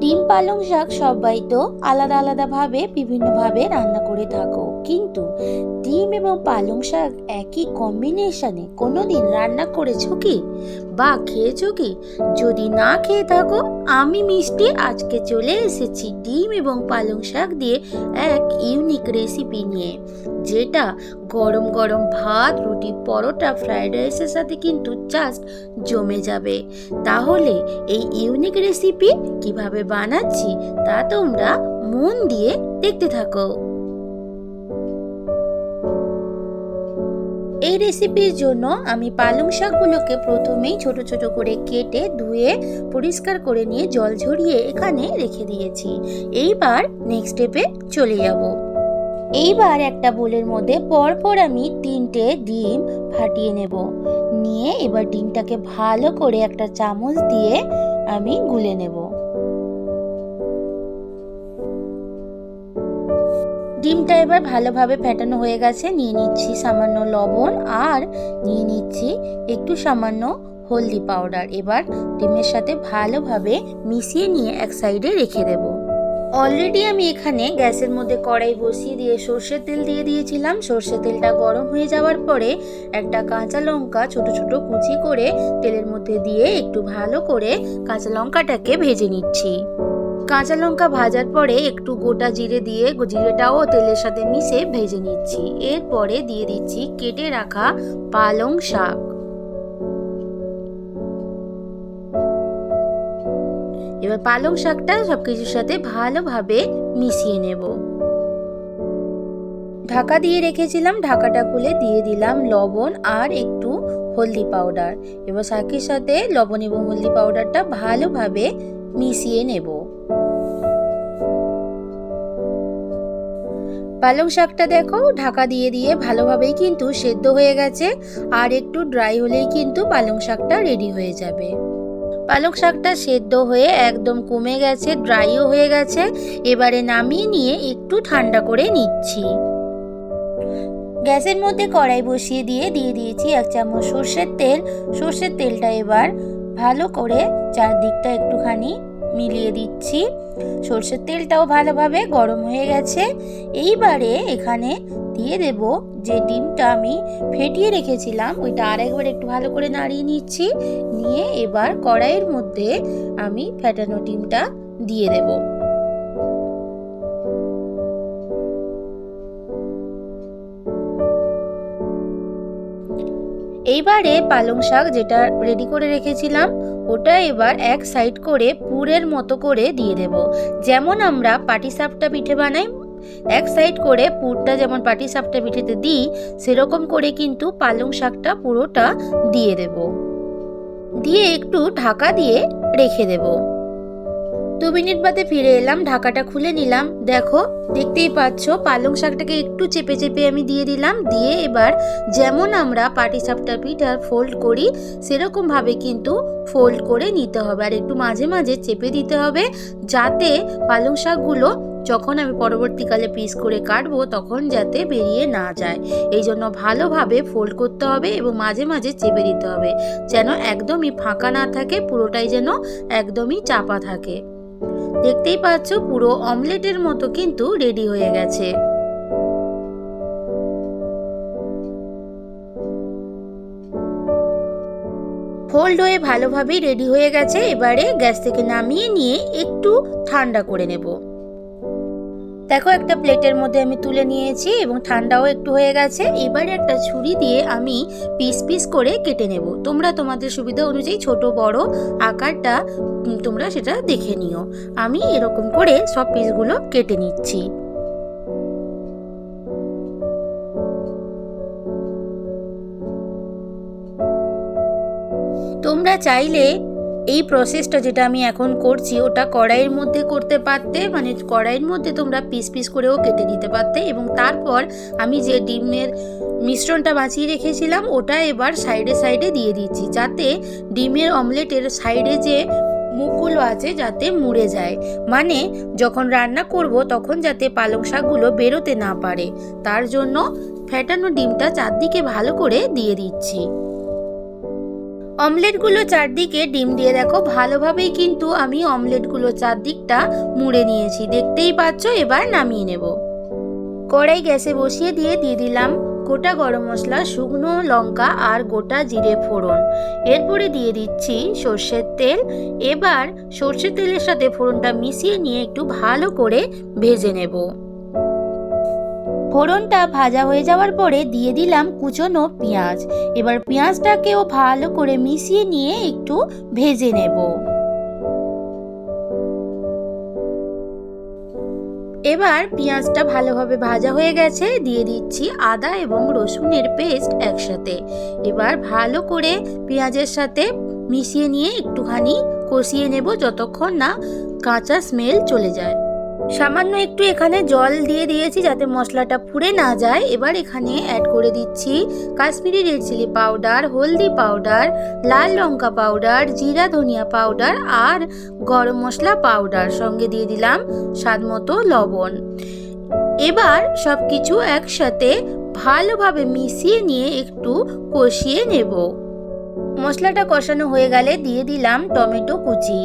ডিম পালং শাক সবাই তো আলাদা আলাদাভাবে, বিভিন্নভাবে রান্না করে থাকো। কিন্তু ডিম এবং পালং শাক একই কম্বিনেশনে কোনোদিন রান্না করেছ কি? বা খেয়েছো কি? যদি না খেয়ে থাকো, আমি মিষ্টি আজকে চলে এসেছি ডিম এবং পালং শাক দিয়ে এক ইউনিক রেসিপি নিয়ে। যেটা গরম গরম ভাত রুটি পরোটা, ফ্রায়েড রাইসের সাথে কিন্তু জাস্ট জমে যাবে। তাহলে এই ইউনিক রেসিপি কীভাবে বানাচ্ছি তা তোমরা মন দিয়ে দেখতে থাকো। এই রেসিপির জন্য আমি পালং শাকগুলোকে প্রথমেই ছোট ছোট করে কেটে ধুয়ে পরিষ্কার করে নিয়ে জল ঝরিয়ে এখানে রেখে দিয়েছি। এইবার নেক্সট স্টেপে চলে যাব। এইবার একটা বোলের মধ্যে পরপর আমি তিনটে ডিম ফাটিয়ে নেব। নিয়ে এবার ডিমটাকে ভালো করে একটা চামচ দিয়ে আমি গুলে নেব। ডিমটা এবার ভালোভাবে ফেটানো হয়ে গেছে। নিয়ে নিচ্ছি সামান্য লবণ আর নিয়ে নিচ্ছি একটু সামান্য হলদি পাউডার। এবার ডিমের সাথে ভালোভাবে মিশিয়ে নিয়ে এক সাইডে রেখে দেব। অলরেডি আমি এখানে গ্যাসের মধ্যে কড়াই বসিয়ে দিয়ে সর্ষের তেল দিয়ে দিয়েছিলাম। সর্ষের তেলটা গরম হয়ে যাওয়ার পরে একটা কাঁচা লঙ্কা ছোট ছোট কুচি করে তেলের মধ্যে দিয়ে একটু ভালো করে কাঁচা লঙ্কাটাকে ভেজে নিচ্ছি। কাঁচা লঙ্কা ভাজার পরে একটু গোটা জিরে দিয়ে জিরেটাও তেলের সাথে মিশে ভেজে নিচ্ছি। এরপরে দিয়ে দিচ্ছি কেটে রাখা পালং শাক। এবার পালং শাকটা সবকিছুর সাথে ভালোভাবে মিশিয়ে নেব। ঢাকা দিয়ে রেখেছিলাম, ঢাকাটা খুলে দিয়ে দিলাম লবণ আর একটু হলদি পাউডার। এবার শাকের সাথে লবণ এবং হলদি পাউডারটা ভালোভাবে মিশিয়ে নেব। পালং শাকটা দেখো, ঢাকা দিয়ে দিয়ে ভালোভাবেই কিন্তু সেদ্ধ হয়ে গেছে, আর একটু ড্রাই হলেই কিন্তু পালং শাকটা রেডি হয়ে যাবে। পালং শাকটা সেদ্ধ হয়ে একদম কমে গেছে ড্রাইও হয়ে গেছে, এবারে নামিয়ে নিয়ে একটু ঠান্ডা করে নিচ্ছি। গ্যাসের মধ্যে কড়াই বসিয়ে দিয়ে দিয়ে দিয়েছি এক চামচ সর্ষের তেল। সর্ষের তেলটা এবার ভালো করে চারদিকটা একটুখানি মিলিয়ে দিচ্ছি। সর্ষের তেলটাও ভালোভাবে গরম হয়ে গেছে। এইবারে এখানে দিয়ে দেব যে ডিমটা আমি ফেটিয়ে রেখেছিলাম, ওইটা আরেকবার একটু ভালো করে নাড়িয়ে নিচ্ছি। নিয়ে এবার কড়াইয়ের মধ্যে আমি ফেটানো ডিমটা দিয়ে দেব। এইবারে পালং শাক যেটা রেডি করে রেখেছিলাম ওটা এবার এক সাইড করে পুরের মতো করে দিয়ে দেব। যেমন আমরা পাটিসাপটা পিঠে বানাই, এক সাইড করে পুরটা যেমন পাটিসাপটা পিঠেতে দিই, সেরকম করে কিন্তু পালং শাকটা পুরোটা দিয়ে দেব। দিয়ে একটু ঢাকা দিয়ে রেখে দেবো। দু মিনিট বাদে ফিরে এলাম, ঢাকাটা খুলে নিলাম। দেখো, দেখতেই পাচ্ছ, পালং শাকটাকে একটু চেপে চেপে আমি দিয়ে দিলাম, দিয়ে এবার যেমন আমরা পাটিসাপটা পিঠা ফোল্ড করি, সেরকমভাবে কিন্তু ফোল্ড করে নিতে হবে। আর একটু মাঝে মাঝে চেপে দিতে হবে, যাতে পালং শাকগুলো যখন আমি পরবর্তীকালে পিস করে কাটবো, তখন যাতে বেরিয়ে না যায়। এই জন্য ভালোভাবে ফোল্ড করতে হবে এবং মাঝে মাঝে চেপে দিতে হবে, যেন একদমই ফাঁকা না থাকে, পুরোটাই যেন একদমই চাপা থাকে। দেখতেই পাচ্ছ পুরো অমলেটের মতো কিন্তু রেডি হয়ে গেছে। ফোল্ড হয়ে ভালোভাবেই রেডি হয়ে গেছে, এবারে গ্যাস থেকে নামিয়ে নিয়ে একটু ঠান্ডা করে নেব। দেখো, একটা প্লেটের মধ্যে আমি তুলে নিয়েছি এবং ঠান্ডাও একটু হয়ে গেছে। এবারে একটা ছুরি দিয়ে আমি পিস পিস করে কেটে নেব। তোমরা তোমাদের সুবিধা অনুযায়ী ছোট, বড় আকারটা তোমরা সেটা দেখে নিও। আমি এরকম করে সব পিসগুলো কেটে নিচ্ছি। তোমরা চাইলে এই প্রসেসটা যেটা আমি এখন করছি, ওটা কড়াইয়ের মধ্যে করতে পারতে মানে কড়াইয়ের মধ্যে তোমরা পিস পিস করেও কেটে দিতে পারতে এবং তারপর আমি যে ডিমের মিশ্রণটা বাঁচিয়ে রেখেছিলাম, ওটা এবার সাইডে সাইডে দিয়ে দিচ্ছি যাতে ডিমের অমলেটের সাইডে যে মুখগুলো আছে যাতে মুড়ে যায়। মানে যখন রান্না করব, তখন যাতে পালং শাকগুলো বেরোতে না পারে। তার জন্য ফ্যাটানো ডিমটা চারদিকে ভালো করে দিয়ে দিচ্ছি। অমলেটগুলো চারদিকে ডিম দিয়ে দেখো, ভালোভাবেই কিন্তু আমি অমলেটগুলো চারদিকটা মুড়ে নিয়েছি। দেখতেই পাচ্ছ, এবার নামিয়ে নেব। কড়াই গ্যাসে বসিয়ে দিয়ে দিয়ে দিলাম গোটা গরম মশলা, শুকনো লঙ্কা আর গোটা জিরে ফোড়ন। এরপরে দিয়ে দিচ্ছি সর্ষের তেল। এবার সর্ষের তেলের সাথে ফোড়নটা মিশিয়ে নিয়ে একটু ভালো করে ভেজে নেব। ফোড়নটা ভাজা হয়ে যাওয়ার পরে দিয়ে দিলাম কুচনো পেঁয়াজ। এবার পেঁয়াজটাকেও ভালো করে মিশিয়ে নিয়ে একটু ভেজে নেব। এবার পেঁয়াজটা ভালোভাবে ভাজা হয়ে গেছে, দিয়ে দিচ্ছি আদা এবং রসুনের পেস্ট একসাথে। এবার ভালো করে পেঁয়াজের সাথে মিশিয়ে নিয়ে একটুখানি কষিয়ে নেব যতক্ষণ না কাঁচা স্মেল চলে যায়। সামান্য একটু এখানে জল দিয়ে দিয়েছি যাতে মশলাটা পুড়ে না যায়। এবার এখানে অ্যাড করে দিচ্ছি কাশ্মীরি রেড চিলি পাউডার, হলদি পাউডার, লাল লঙ্কা পাউডার, জিরা ধনিয়া পাউডার আর গরম মশলা পাউডার। সঙ্গে দিয়ে দিলাম স্বাদ মতো লবণ। এবার সব কিছু একসাথে ভালোভাবে মিশিয়ে নিয়ে একটু কষিয়ে নেব। মশলাটা কষানো হয়ে গেলে দিয়ে দিলাম টমেটো কুচি।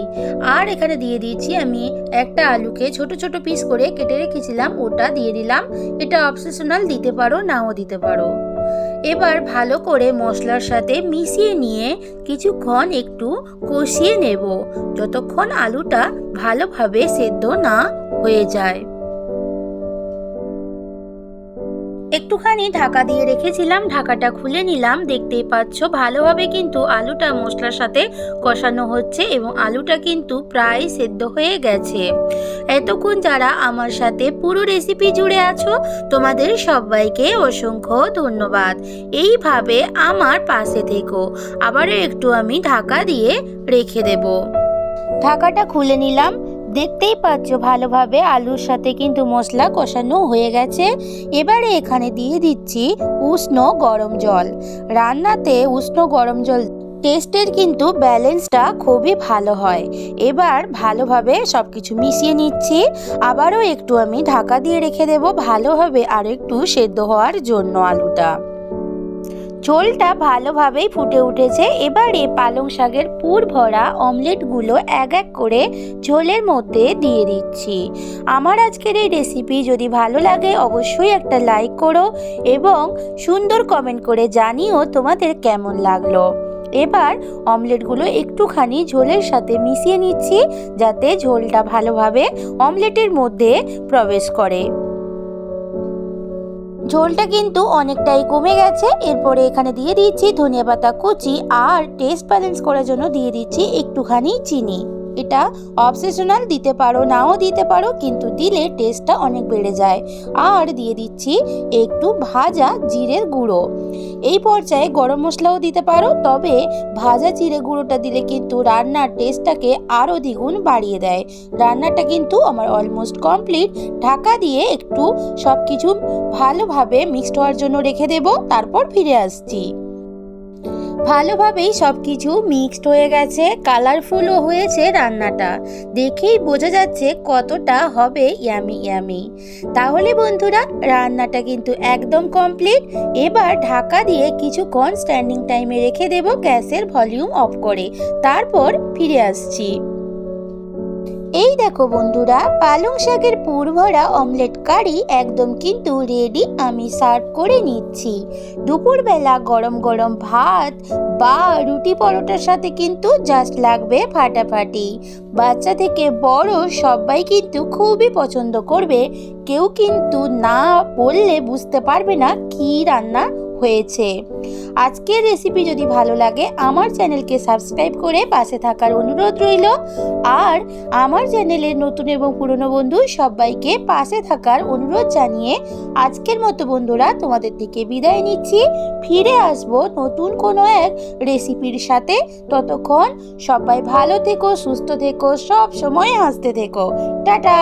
আর এখানে দিয়ে দিয়েছি আমি একটা আলুকে ছোট ছোট পিস করে কেটে রেখেছিলাম, ওটা দিয়ে দিলাম। এটা অপশনাল দিতে পারো, নাও দিতে পারো। এবার ভালো করে মশলার সাথে মিশিয়ে নিয়ে কিছুক্ষণ একটু কষিয়ে নেব, যতক্ষণ আলুটা ভালোভাবে সেদ্ধ না হয়ে যায়। একটুখানি ঢাকা দিয়ে রেখেছিলাম, ঢাকাটা খুলে নিলাম। দেখতেই পাচ্ছ, ভালোভাবে কিন্তু আলুটা মশলার সাথে কষানো হচ্ছে এবং আলুটা কিন্তু প্রায় সেদ্ধ হয়ে গেছে। এতক্ষণ যারা আমার সাথে পুরো রেসিপি জুড়ে আছো, তোমাদের সবাইকে অসংখ্য ধন্যবাদ। এইভাবে আমার পাশে থেকো। আবারও একটু আমি ঢাকা দিয়ে রেখে দেব। ঢাকাটা খুলে নিলাম। দেখতেই পাচ্ছ ভালোভাবে আলুর সাথে কিন্তু মশলা কষানো হয়ে গেছে। এবারে এখানে দিয়ে দিচ্ছি উষ্ণ গরম জল। রান্নাতে উষ্ণ গরম জল টেস্টের কিন্তু ব্যালেন্সটা খুবই ভালো হয়। এবার ভালোভাবে সব কিছু মিশিয়ে নিচ্ছি। আবারও একটু আমি ঢাকা দিয়ে রেখে দেব। ভালোভাবে আর একটু সেদ্ধ হওয়ার জন্য আলুটা। ঝোলটা ভালোভাবেই ফুটে উঠেছে। এবারে পালং শাকের পুর ভরা অমলেটগুলো এক এক করে ঝোলের মধ্যে দিয়ে দিচ্ছি। আমার আজকের এই রেসিপি যদি ভালো লাগে, অবশ্যই একটা লাইক করো এবং সুন্দর কমেন্ট করে জানিও তোমাদের কেমন লাগল। এবার অমলেটগুলো একটুখানি ঝোলের সাথে মিশিয়ে নিচ্ছি, যাতে ঝোলটা ভালোভাবে অমলেটের মধ্যে প্রবেশ করে। ঝোলটা কিন্তু অনেকটাই কমে গেছে। এরপরে এখানে দিয়ে দিচ্ছি ধনিয়া পাতা, কুচি আর টেস্ট ব্যালেন্স করার জন্য দিয়ে দিচ্ছি একটুখানি চিনি। এটা অবসেশনাল দিতে পারো, নাও দিতে পারো, কিন্তু দিলে টেস্টটা অনেক বেড়ে যায়। আর দিয়ে দিচ্ছি একটু ভাজা জিরের গুঁড়ো। এই পর্যায়ে গরম মশলাও দিতে পারো, তবে ভাজা জিরে গুঁড়োটা দিলে কিন্তু রান্নার টেস্টটাকে আরও দ্বিগুণ বাড়িয়ে দেয়। রান্নাটা কিন্তু আমার অলমোস্ট কমপ্লিট ঢাকা দিয়ে একটু সব কিছু ভালোভাবে মিক্সড হওয়ার জন্য রেখে দেব, তারপর ফিরে আসছি। ভালোভাবেই সব কিছু মিক্সড হয়ে গেছে কালারফুলও হয়েছে রান্নাটা। দেখেই বোঝা যাচ্ছে কতটা হবে ইয়ামি ইয়ামি তাহলে বন্ধুরা, রান্নাটা কিন্তু একদম কমপ্লিট এবার ঢাকা দিয়ে কিছুক্ষণ স্ট্যান্ডিং টাইমে রেখে দেব গ্যাসের ভলিউম অফ করে। তারপর ফিরে আসছি। এই দেখো বন্ধুরা, পালং শাকের পুর ভরা অমলেট কারি একদম কিন্তু রেডি আমি সার্ভ করে নিচ্ছি। দুপুরবেলা গরম গরম ভাত বা রুটি পরোটার সাথে কিন্তু জাস্ট লাগবে ফাটাফাটি। বাচ্চা থেকে বড় সবাই কিন্তু খুবই পছন্দ করবে। কেউ কিন্তু না বললে বুঝতে পারবে না কি রান্না হয়েছে। আজকের রেসিপি যদি ভালো লাগে, আমার চ্যানেলকে সাবস্ক্রাইব করে পাশে থাকার অনুরোধ রইল। আর আমার চ্যানেলের নতুন এবং পুরনো বন্ধু সবাইকে পাশে থাকার অনুরোধ জানিয়ে আজকের মতো বন্ধুরা তোমাদের থেকে বিদায় নিচ্ছি। ফিরে আসব নতুন কোনো এক রেসিপির সাথে। ততক্ষণ সবাই ভালো থেকো, সুস্থ থেকো সব সময় হাসতে থেকো। টাটা!